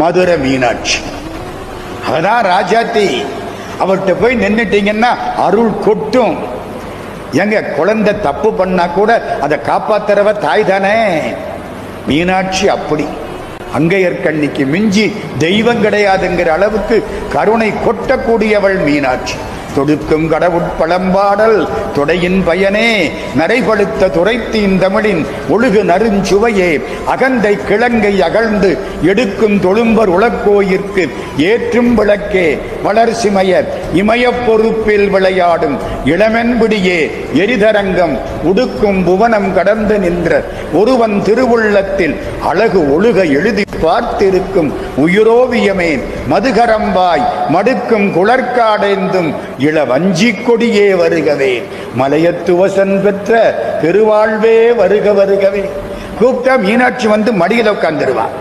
மதுரை மீனாட்சி. அதான் ராஜாத்தி அவர்கிட்ட போய் நின்னுட்டீங்கன்னா அருள் கொட்டும். எங்க குழந்தை தப்பு பண்ணா கூட அதை காப்பாத்துறவ தாய் தானே மீனாட்சி அப்படி. அங்கையர்கண்ணிக்கு மிஞ்சி தெய்வம் கிடையாதுங்கிற அளவுக்கு கருணை கொட்டக்கூடியவள் மீனாட்சி. தொடுக்கும் கடவுட்பழம்பாடல் தொடையின் பயனே நரைபடுத்த துரைத்தீன் தமிழின் ஒழுகு நறுஞ்சுவையே அகந்தை கிழங்கை அகழ்ந்து எடுக்கும் தொழும்பர் உளக்கோயிற்கு ஏற்றும் விளக்கே வளர்சிமையர் இமயப் பொறுப்பில் விளையாடும் இளமென்பிடியே எரிதரங்கம் உடுக்கும் புவனம் கடந்து நின்ற ஒருவன் திருவுள்ளத்தில் அழகு ஒழுக எழுதி பார்த்திருக்கும் உயிரோவியமே மதுகரம்பாய் மடுக்கும் குளர்காடேந்தும் இளவஞ்சி கொடியே வருகவே மலையத்துவசன் பெற்ற பெருவாழ்வே வருக வருகவே. கூப்பிட்டா மீனாட்சி வந்து மடியில் உட்கார்ந்துருவான்